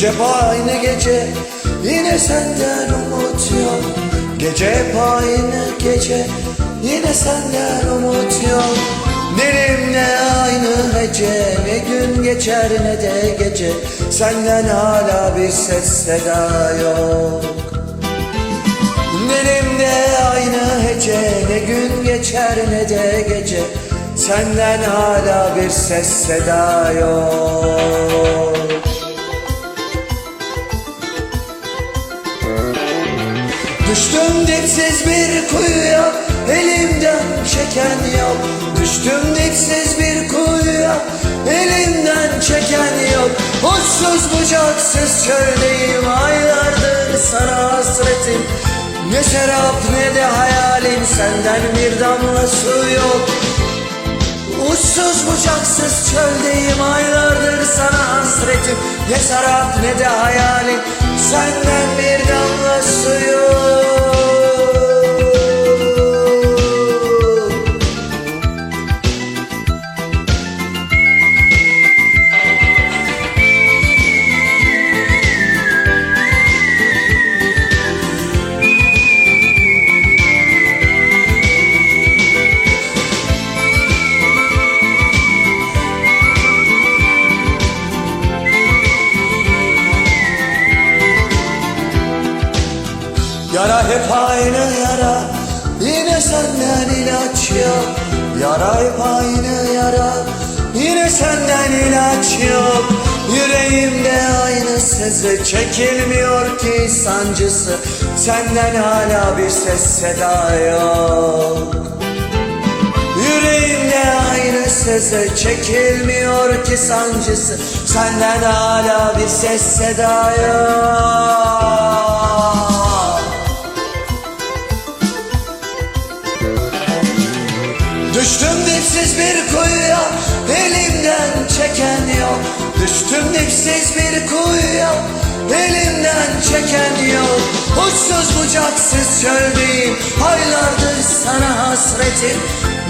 Gece hep gece Yine senden umut yok. Gece hep gece Yine senden umut yok. Dilimde aynı hece Ne gün geçer ne de gece. Senden hala bir ses seda yok. Dilimde aynı hece Ne gün geçer ne de gece. Senden hala bir ses seda yok Düştüm dipsiz bir kuyuya Elimden çeken yok. Düştüm dipsiz bir kuyuya Elimden çeken yok. Uçsuz bucaksız çöldeyim Aylardır sana hasretim. Ne şarap ne de hayalin Senden bir damla su yok. Uçsuz bucaksız çöldeyim aylardır sana hasretim. Ne şarap ne de hayalin senden bir damla su yok Yara hep aynı yara Yine senden ilaç yok. Yara hep aynı yara Yine senden ilaç yok. Yüreğimde aynı sızı Çekilmiyor ki sancısı. Senden hala bir ses seda yok. Yüreğimde aynı sızı Çekilmiyor ki sancısı. Senden hala bir ses seda yok Düştüm dipsiz bir kuyuya Elimden çeken yok. Düştüm dipsiz bir kuyuya Elimden çeken yok. Uçsuz bucaksız çöldeyim Aylardır sana hasretim.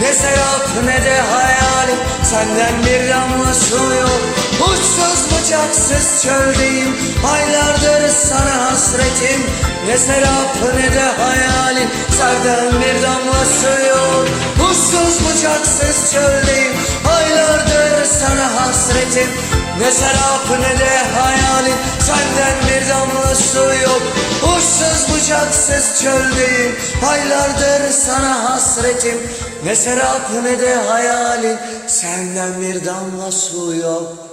Ne serap ne de hayalim Senden bir damla su yok Uçsuz bucaksız çöldeyim Aylardır sana hasretim. Ne serap ne de hayalim. Senden bir damla su yok Uçsuz bucaksız çöldeyim Aylardır sana hasretim. Ne serap ne de hayalim. Senden bir damla su yok Uçsuz bucaksız çöldeyim Aylardır sana hasretim. Ne serap ne de hayalim. Senden bir damla su yok